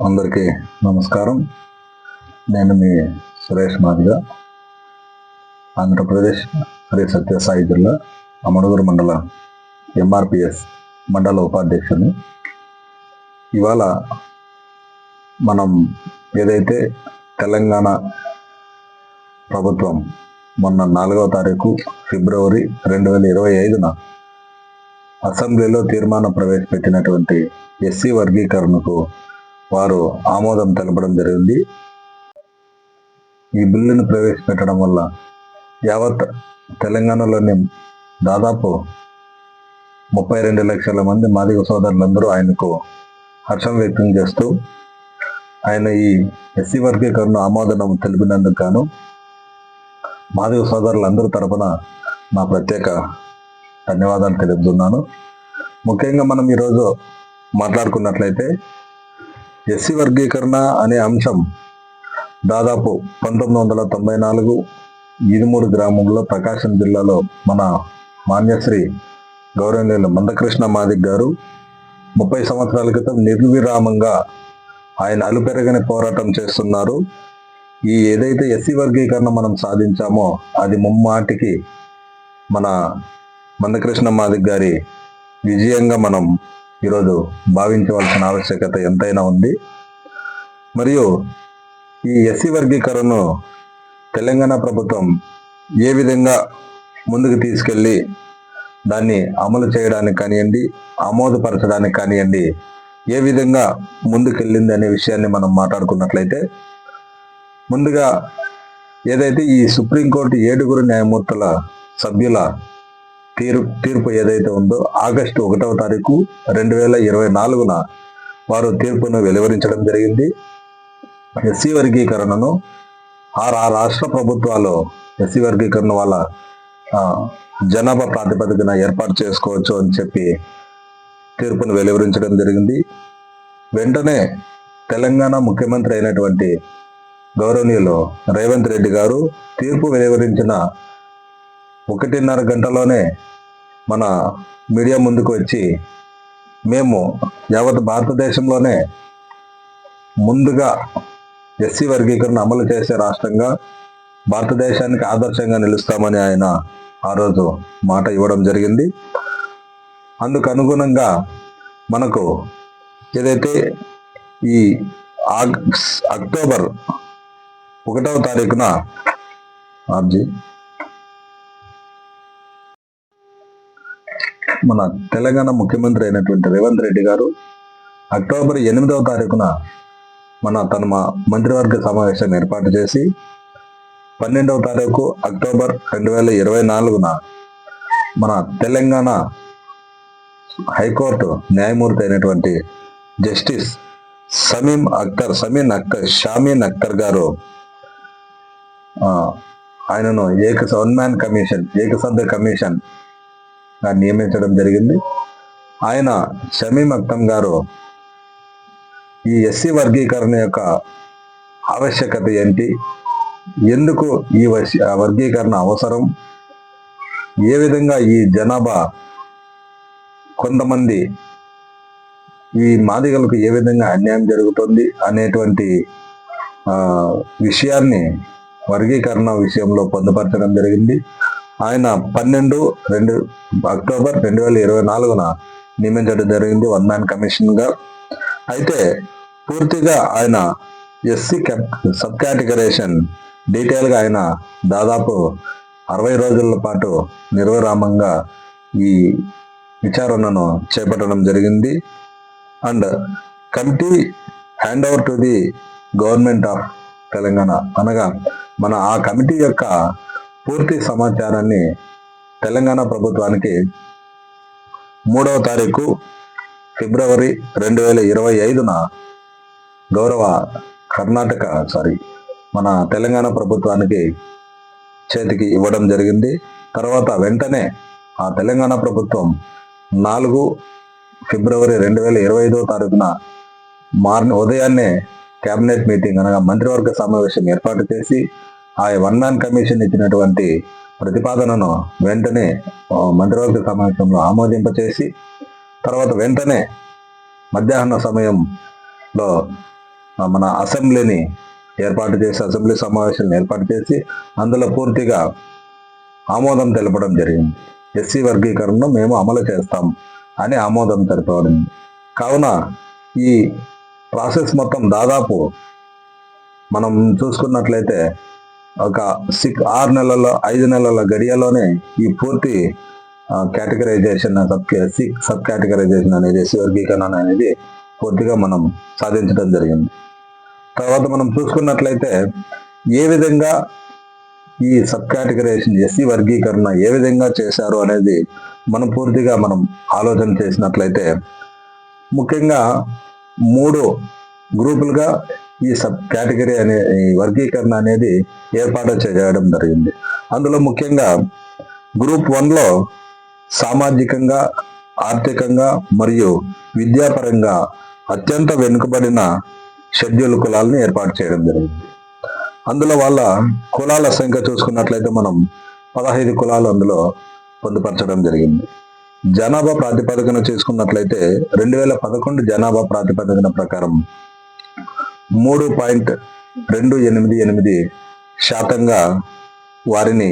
అందరికీ నమస్కారం. నేను మీ సురేష్ మాదిగ ఆంధ్రప్రదేశ్ శ్రీ సత్యసాయి జిల్లా అమడుగురు మండల ఎంఆర్పిఎస్ మండల ఉపాధ్యక్షుని. ఇవాళ మనం ఏదైతే తెలంగాణ ప్రభుత్వం మొన్న నాలుగవ తారీఖు ఫిబ్రవరి రెండు వేల ఇరవై ఐదున అసెంబ్లీలో తీర్మానం ప్రవేశపెట్టినటువంటి ఎస్సీ వర్గీకరణకు వారు ఆమోదం తెలపడం జరిగింది. ఈ బిల్లును ప్రవేశపెట్టడం వల్ల యావత్ తెలంగాణలోని దాదాపు ముప్పై రెండు లక్షల మంది మాదిగ సోదరులందరూ ఆయనకు హర్షం వ్యక్తం చేస్తూ ఆయన ఈ ఎస్సీ వర్గీకరణ ఆమోదనం తెలిపినందుకు గాను మాదిగ సోదరులందరూ తరపున నా ప్రత్యేక ధన్యవాదాలు తెలుపుతున్నాను. ముఖ్యంగా మనం ఈరోజు మాట్లాడుకున్నట్లయితే ఎస్సీ వర్గీకరణ అనే అంశం దాదాపు పంతొమ్మిది వందల తొంభై నాలుగు ఇరుమూడు గ్రామంలో ప్రకాశం జిల్లాలో మన మాన్యశ్రీ గౌరవనీయులు మందకృష్ణ మాదిక్ గారు ముప్పై సంవత్సరాల క్రితం నిర్విరామంగా ఆయన అలుపెరగని పోరాటం చేస్తున్నారు. ఈ ఏదైతే ఎస్సీ వర్గీకరణ మనం సాధించామో అది ముమ్మాటికి మన మందకృష్ణ మాదిక్ గారి విజయంగా మనం ఈరోజు భావించవలసిన ఆవశ్యకత ఎంతైనా ఉంది. మరియు ఈ ఎస్సీ వర్గీకరణను తెలంగాణ ప్రభుత్వం ఏ విధంగా ముందుకు తీసుకెళ్ళి దాన్ని అమలు చేయడానికి కానివ్వండి ఆమోదపరచడానికి కానివ్వండి ఏ విధంగా ముందుకెళ్ళింది అనే విషయాన్ని మనం మాట్లాడుకున్నట్లయితే ముందుగా ఏదైతే ఈ సుప్రీంకోర్టు ఏడుగురు న్యాయమూర్తుల సభ్యుల తీరు తీర్పు ఏదైతే ఉందో ఆగస్టు ఒకటవ తారీఖు రెండు వేల ఇరవై నాలుగున వారు తీర్పును వెలువరించడం జరిగింది. ఎస్సీ వర్గీకరణను ఆ రా- రాష్ట్ర ప్రభుత్వాలు ఎస్సీ వర్గీకరణ వాళ్ళ ఆ, జనాభా ప్రాతిపదికన ఏర్పాటు చేసుకోవచ్చు అని చెప్పి తీర్పును వెలువరించడం జరిగింది. వెంటనే తెలంగాణ ముఖ్యమంత్రి అయినటువంటి గౌరవనీయులు రేవంత్ రెడ్డి గారు తీర్పు వెలువరించిన ఒకటిన్నర గంటలోనే మన మీడియా ముందుకు వచ్చి మేము యావత్ భారతదేశంలోనే ముందుగా ఎస్సీ వర్గీకరణ అమలు చేసే రాష్ట్రంగా భారతదేశానికి ఆదర్శంగా నిలుస్తామని ఆయన ఆ రోజు మాట ఇవ్వడం జరిగింది. అందుకు అనుగుణంగా మనకు ఏదైతే ఈ అక్టోబర్ ఒకటవ తారీఖున ఆర్జీ మన తెలంగాణ ముఖ్యమంత్రి అయినటువంటి రేవంత్ రెడ్డి గారు అక్టోబర్ ఎనిమిదవ తారీఖున మన తన మా మంత్రివర్గ సమావేశం ఏర్పాటు చేసి పన్నెండవ తారీఖు అక్టోబర్ రెండు వేల ఇరవై నాలుగున మన తెలంగాణ హైకోర్టు న్యాయమూర్తి అయినటువంటి జస్టిస్ సమీం అఖ్తర్ సమీన్ అఖ్తర్ షామీన్ అఖ్తర్ గారు ఆయనను ఏక వన్ మ్యాన్ కమిషన్ ఏకసభ్య కమిషన్ నియమించడం జరిగింది. ఆయన షమీం అక్తం గారు ఈ ఎస్సీ వర్గీకరణ యొక్క ఆవశ్యకత ఏంటి? ఎందుకు ఈ వర్గీకరణ అవసరం? ఏ విధంగా ఈ జనాభా కొంతమంది ఈ మాదిగలకు ఏ విధంగా అన్యాయం జరుగుతుంది అనేటువంటి ఆ, విషయాన్ని వర్గీకరణ విషయంలో పొందుపరచడం జరిగింది. ఆయన పన్నెండు రెండు అక్టోబర్ రెండు వేల ఇరవై నాలుగున నియమించడం జరిగింది వన్ మ్యాన్ కమిషన్గా అయితే పూర్తిగా ఆయన ఎస్సీ సబ్ కేటగరేషన్ డీటెయిల్గా ఆయన దాదాపు అరవై రోజుల పాటు నిర్విరామంగా ఈ విచారణను చేపట్టడం జరిగింది. And committee hand over to the government of Telangana అనగా మన ఆ కమిటీ యొక్క పూర్తి సమాచారాన్ని తెలంగాణ ప్రభుత్వానికి మూడవ తారీఖు ఫిబ్రవరి రెండు వేల ఇరవై ఐదున గౌరవ కర్ణాటక సారీ మన తెలంగాణ ప్రభుత్వానికి చేతికి ఇవ్వడం జరిగింది. తర్వాత వెంటనే ఆ తెలంగాణ ప్రభుత్వం నాలుగు ఫిబ్రవరి రెండు వేల ఇరవై ఐదో తారీఖున మార్ని ఉదయాన్నే కేబినెట్ మీటింగ్ అనగా మంత్రివర్గ సమావేశం ఏర్పాటు చేసి ఆ వన్ మ్యాన్ కమిషన్ ఇచ్చినటువంటి ప్రతిపాదనను వెంటనే మంత్రివర్గ సమావేశంలో ఆమోదింపచేసి తర్వాత వెంటనే మధ్యాహ్న సమయంలో మన అసెంబ్లీని ఏర్పాటు చేసి అసెంబ్లీ సమావేశాలను ఏర్పాటు చేసి అందులో పూర్తిగా ఆమోదం తెలపడం జరిగింది. ఎస్సీ వర్గీకరణను మేము అమలు చేస్తాం అని ఆమోదం తెలపడం కావున ఈ ప్రాసెస్ మొత్తం దాదాపు మనం చూసుకున్నట్లయితే ఒక సిక్ ఆరు నెలల ఐదు నెలల గడియలోనే ఈ పూర్తి కేటగరైజేషన్ సబ్ సిక్ సబ్ కేటగరైజేషన్ అనేది ఎస్సీ వర్గీకరణ అనేది పూర్తిగా మనం సాధించడం జరిగింది. తర్వాత మనం చూసుకున్నట్లయితే ఏ విధంగా ఈ సబ్ కేటగరైజేషన్ ఎస్సీ వర్గీకరణ ఏ విధంగా చేశారు అనేది మనం పూర్తిగా మనం ఆలోచన చేసినట్లయితే ముఖ్యంగా మూడు గ్రూపులుగా ఈ సబ్ కేటగిరీ అనే ఈ వర్గీకరణ అనేది ఏర్పాటు చేయడం జరిగింది. అందులో ముఖ్యంగా గ్రూప్ వన్లో సామాజికంగా ఆర్థికంగా మరియు విద్యాపరంగా అత్యంత వెనుకబడిన షెడ్యూల్ కులాలను ఏర్పాటు చేయడం జరిగింది. అందులో వాళ్ళ కులాల సంఖ్య చూసుకున్నట్లయితే మనం పదహైదు కులాలు అందులో పొందుపరచడం జరిగింది. జనాభా ప్రాతిపదికన చూసుకున్నట్లయితే రెండు వేల పదకొండు జనాభా ప్రాతిపదికన ప్రకారం మూడు పాయింట్ రెండు ఎనిమిది ఎనిమిది శాతంగా వారిని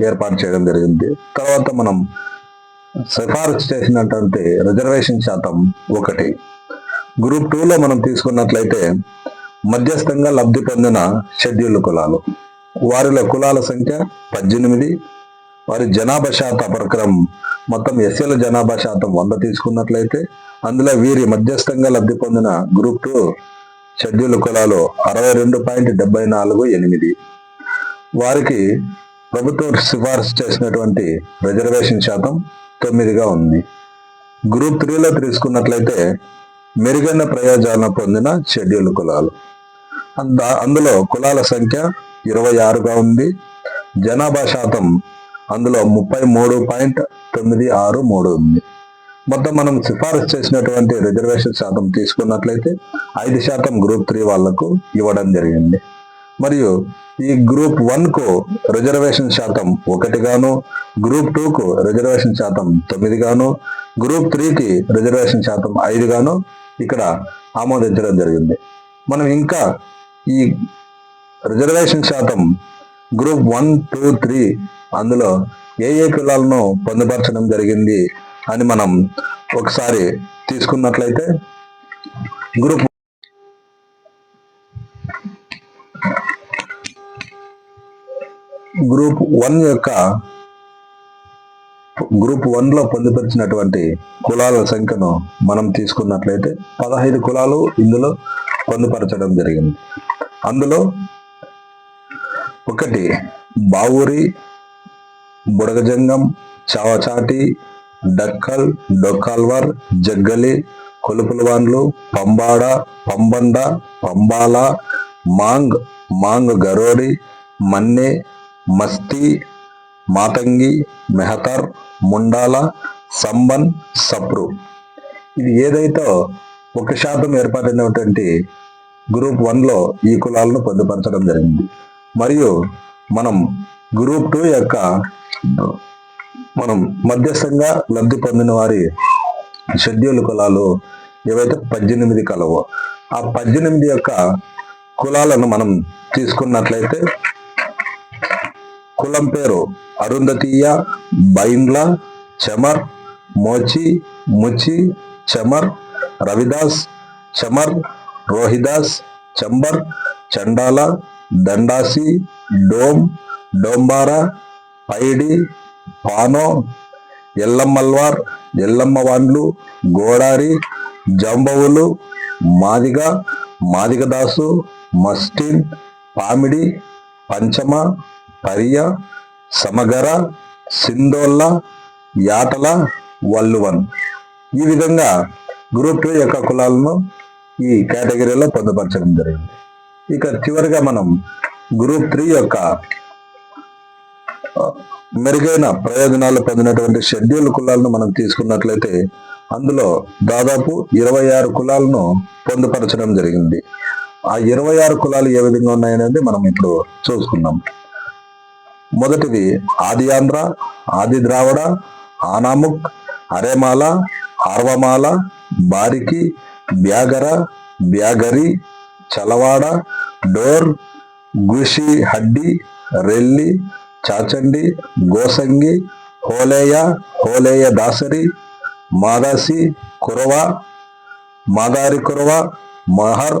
ఏర్పాటు చేయడం జరిగింది. తర్వాత మనం సిఫారసు చేసినటువంటి రిజర్వేషన్ శాతం ఒకటి. గ్రూప్ టూలో మనం తీసుకున్నట్లయితే మధ్యస్థంగా లబ్ధి పొందిన షెడ్యూల్ కులాలు. వారిలో కులాల సంఖ్య పద్దెనిమిది. వారి జనాభా శాత ప్రకారం మొత్తం ఎస్సీల జనాభా శాతం వంద తీసుకున్నట్లయితే అందులో వీరి మధ్యస్థంగా లబ్ధి పొందిన గ్రూప్ టూ షెడ్యూల్ కులాలు అరవై రెండు పాయింట్ డెబ్బై నాలుగు ఎనిమిది. వారికి ప్రభుత్వం సిఫార్సు చేసినటువంటి రిజర్వేషన్ శాతం తొమ్మిదిగా ఉంది. గ్రూప్ త్రీలో తీసుకున్నట్లయితే మెరుగైన ప్రయోజనం పొందిన షెడ్యూల్ కులాలు. అందులో కులాల సంఖ్య ఇరవై ఆరుగా ఉంది. జనాభా శాతం అందులో ముప్పై మూడు పాయింట్ తొమ్మిది ఆరు మూడు ఉంది. మొత్తం మనం సిఫారసు చేసినటువంటి రిజర్వేషన్ శాతం తీసుకున్నట్లయితే ఐదు శాతం గ్రూప్ త్రీ వాళ్ళకు ఇవ్వడం జరిగింది. మరియు ఈ గ్రూప్ వన్కు రిజర్వేషన్ శాతం ఒకటిగాను గ్రూప్ టూకు రిజర్వేషన్ శాతం తొమ్మిదిగాను గ్రూప్ త్రీకి రిజర్వేషన్ శాతం ఐదుగాను ఇక్కడ ఆమోదించడం జరిగింది. మనం ఇంకా ఈ రిజర్వేషన్ శాతం గ్రూప్ వన్ టూ త్రీ అందులో ఏ ఏ కులాలను పొందుపరచడం జరిగింది అని మనం ఒకసారి తీసుకున్నట్లయితే గ్రూప్ గ్రూప్ వన్ యొక్క గ్రూప్ వన్లో పొందుపరిచినటువంటి కులాల సంఖ్యను మనం తీసుకున్నట్లయితే పదహైదు కులాలు ఇందులో పొందుపరచడం జరిగింది. అందులో ఒకటి బావూరి బుడగజంగం చావచాటి డక్కల్ డొక్కాల్వర్ జగ్గలి కొలుపులవాన్లు పంబాడ పంబండ పంబాల మాంగ్ మాంగ్ గరోడి మన్నె మస్తి మాతంగి మెహతర్ ముండాల సంబన్ సప్రు. ఇది ఏదైతే ఒక శాతం ఏర్పడినటువంటి గ్రూప్ వన్లో ఈ కులాలను పొందుపరచడం జరిగింది. మరియు మనం గ్రూప్ టూ యొక్క మనం మధ్యస్థంగా లబ్ధి పొందిన వారి షెడ్యూల్ కులాలు ఏవైతే పద్దెనిమిది కలవో ఆ పద్దెనిమిది యొక్క కులాలను మనం తీసుకున్నట్లయితే కులం పేరు అరుంధతీయ బైండ్ల చమర్ మోచి ముచి చమర్ రవిదాస్ చమర్ రోహిదాస్ చంబర్ చండాల దండాసి డోమ్ డోంబారా పైడి పానో ఎల్లమ్మల్వార్ ఎల్లమ్మవాండ్లు గోడారి జంబవులు మాదిగ మాదిగదాసు మస్టిన్ పామిడి పంచమ పర్య సమగర సిందోళ్ళ యాటల వల్లువన్. ఈ విధంగా గ్రూప్ టూ యొక్క కులాలను ఈ కేటగిరీలో పొందుపరచడం జరిగింది. ఇక చివరిగా మనం గ్రూప్ త్రీ యొక్క మెరుగైన ప్రయోజనాలు పొందినటువంటి షెడ్యూల్ కులాలను మనం తీసుకున్నట్లయితే అందులో దాదాపు ఇరవై ఆరు కులాలను పొందుపరచడం జరిగింది. ఆ ఇరవై ఆరు కులాలు ఏ విధంగా ఉన్నాయనేది మనం ఇప్పుడు చూసుకున్నాం. మొదటిది ఆది ఆంధ్ర ఆది ద్రావిడ ఆనాముక్ అరేమాల ఆర్వమాల బారికి బ్యాగర బ్యాగరి చలవాడ డోర్ గుషి హడ్డి రెల్లి చాచండి గోసంగి హోలేయ హోలేయ దాసరి మాదాసి కురవ మాదారి కురవ మహర్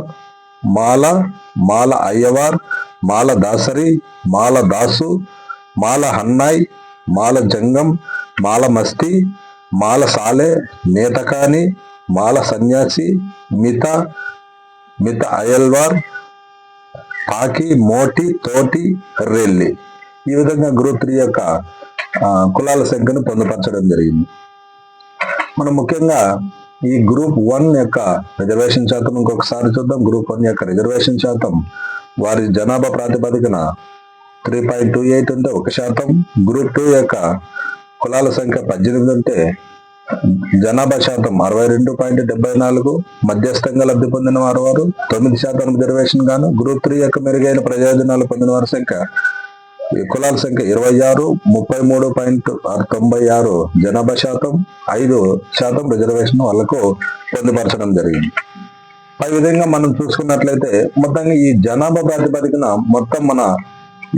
మాల మాల అయ్యవార్ మాల దాసరి మాల దాసు మాల హన్నాయ్ మాల జంగం మాల మస్తి మాల సాలే నేతకాని మాల సన్యాసి మిత మిత అయల్వార్ పాకి మోటి తోటి రెల్లి. ఈ విధంగా గ్రూప్ త్రీ యొక్క కులాల సంఖ్యను పొందుపరచడం జరిగింది. మనం ముఖ్యంగా ఈ గ్రూప్ వన్ యొక్క రిజర్వేషన్ శాతం ఇంకొకసారి చూద్దాం. గ్రూప్ వన్ యొక్క రిజర్వేషన్ శాతం వారి జనాభా ప్రాతిపదికన త్రీ పాయింట్ టూ ఎయిట్ ఉంటే ఒక శాతం. గ్రూప్ టూ యొక్క కులాల సంఖ్య పద్దెనిమిది ఉంటే జనాభా శాతం అరవై రెండు పాయింట్ డెబ్బై నాలుగు. మధ్యస్థంగా లబ్ధి పొందిన వారు వారు తొమ్మిది శాతం రిజర్వేషన్ గాను. గ్రూప్ త్రీ యొక్క మెరుగైన ప్రయోజనాలు పొందిన వారి సంఖ్య కులాల సంఖ్య ఇరవై ఆరు ముప్పై మూడు పాయింట్ తొంభై ఆరు జనాభా శాతం ఐదు శాతం రిజర్వేషన్ వాళ్ళకు పొందుపరచడం జరిగింది. ఆ విధంగా మనం చూసుకున్నట్లయితే మొత్తంగా ఈ జనాభా ప్రాతిపదికన మొత్తం మన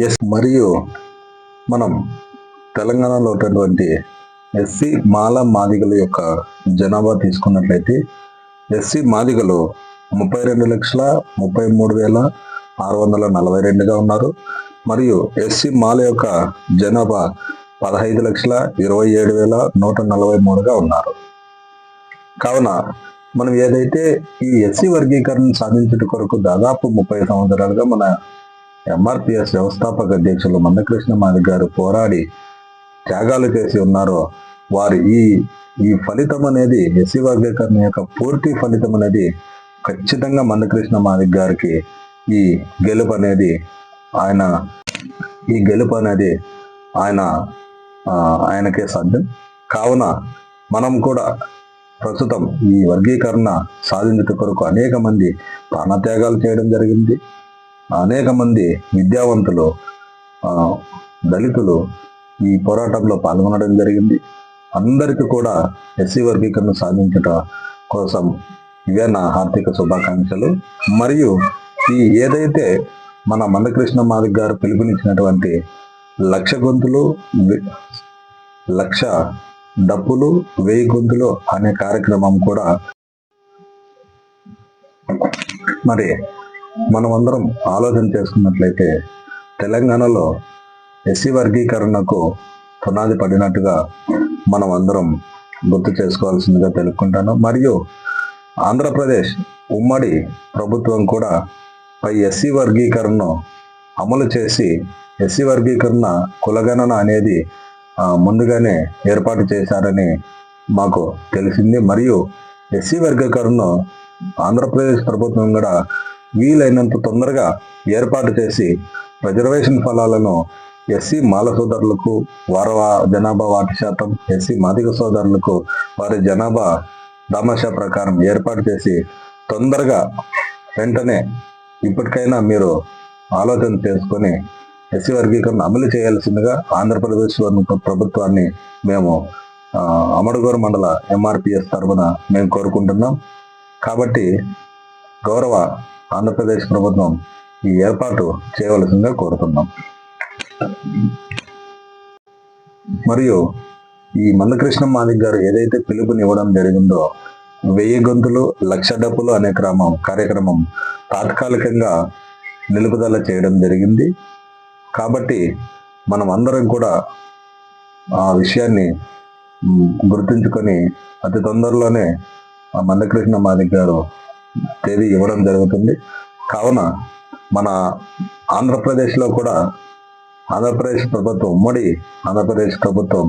ఎస్ మరియు మనం తెలంగాణలో ఉన్నటువంటి ఎస్సీ మాల మాదిగల యొక్క జనాభా తీసుకున్నట్లయితే ఎస్సీ మాదిగలు ముప్పై రెండు లక్షల ముప్పై మూడు వేల ఆరు వందల నలభై రెండుగా ఉన్నారు. మరియు ఎస్సీ మాల యొక్క జనాభా పదహైదు లక్షల ఇరవై ఏడు వేల నూట నలభై మూడుగా ఉన్నారు. కావున మనం ఏదైతే ఈ ఎస్సీ వర్గీకరణ సాధించుట కొరకు దాదాపు ముప్పై సంవత్సరాలుగా మన ఎంఆర్పిఎస్ వ్యవస్థాపక అధ్యక్షులు మందకృష్ణ మాది గారు పోరాడి త్యాగాలు చేసి ఉన్నారో వారి ఈ ఈ ఫలితం అనేది ఎస్సీ వర్గీకరణ యొక్క పూర్తి ఫలితం అనేది ఖచ్చితంగా మందకృష్ణ మాదిక్ గారికి ఈ గెలుపు అనేది ఆయన ఈ గెలుపు అనేది ఆయన ఆయనకే సాధ్యం. కావున మనం కూడా ప్రస్తుతం ఈ వర్గీకరణ సాధించుట కొరకు అనేక మంది ప్రాణత్యాగాలు చేయడం జరిగింది. అనేక మంది విద్యావంతులు దళితులు ఈ పోరాటంలో పాల్గొనడం జరిగింది. అందరికీ కూడా ఎస్సీ వర్గీకరణ సాధించట కోసం ఇవే నా హార్దిక శుభాకాంక్షలు. మరియు ఈ ఏదైతే మన మందకృష్ణ మాదిక్ గారు పిలుపునిచ్చినటువంటి లక్ష గొంతులు లక్ష డప్పులు వెయ్యి గొంతులు అనే కార్యక్రమం కూడా మరి మనమందరం ఆలోచన చేసుకున్నట్లయితే తెలంగాణలో ఎస్సీ వర్గీకరణకు పునాది పడినట్టుగా మనం అందరం గుర్తు చేసుకోవాల్సిందిగా తెలుపుకుంటాను. మరియు ఆంధ్రప్రదేశ్ ఉమ్మడి ప్రభుత్వం కూడా పై ఎస్సీ వర్గీకరణను అమలు చేసి ఎస్సీ వర్గీకరణ కులగణన అనేది ముందుగానే ఏర్పాటు చేశారని మాకు తెలిసింది. మరియు ఎస్సీ వర్గీకరణను ఆంధ్రప్రదేశ్ ప్రభుత్వం కూడా వీలైనంత తొందరగా ఏర్పాటు చేసి రిజర్వేషన్ ఫలాలను ఎస్సీ మాల సోదరులకు వారి జనాభా వాటి శాతం ఎస్సీ మాదిక సోదరులకు వారి జనాభా దామాషా ప్రకారం ఏర్పాటు చేసి తొందరగా వెంటనే ఇప్పటికైనా మీరు ఆలోచన చేసుకొని ఎస్సీ వర్గీకరణ అమలు చేయాల్సిందిగా ఆంధ్రప్రదేశ్ ప్రభుత్వాన్ని మేము అమడగూరు మండల ఎంఆర్పిఎస్ తరఫున మేము కోరుకుంటున్నాం. కాబట్టి గౌరవ ఆంధ్రప్రదేశ్ ప్రభుత్వం ఈ ఏర్పాటు చేయవలసిందిగా కోరుతున్నాం. మరియు ఈ మందకృష్ణ మాదిక్ గారు ఏదైతే పిలుపునివ్వడం జరిగిందో వెయ్యి గొంతులు లక్ష డప్పులు అనే క్రమం కార్యక్రమం తాత్కాలికంగా నిలుపుదల చేయడం జరిగింది. కాబట్టి మనం అందరం కూడా ఆ విషయాన్ని గుర్తుంచుకొని అతి తొందరలోనే ఆ మందకృష్ణ మాదిక్ గారు తేదీ ఇవ్వడం జరుగుతుంది. కావున మన ఆంధ్రప్రదేశ్లో కూడా ఆంధ్రప్రదేశ్ ప్రభుత్వం ఉమ్మడి ఆంధ్రప్రదేశ్ ప్రభుత్వం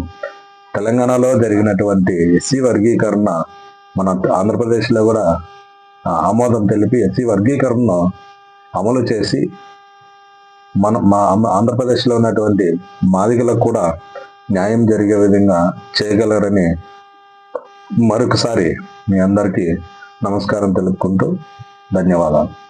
తెలంగాణలో జరిగినటువంటి ఎస్సీ వర్గీకరణ మన ఆంధ్రప్రదేశ్లో కూడా ఆమోదం తెలిపి ఎస్సీ వర్గీకరణను అమలు చేసి మన మా ఆంధ్రప్రదేశ్లో ఉన్నటువంటి మాదిగలకు కూడా న్యాయం జరిగే విధంగా చేయగలరని మరొకసారి మీ అందరికీ నమస్కారం తెలుపుకుంటూ ధన్యవాదాలు.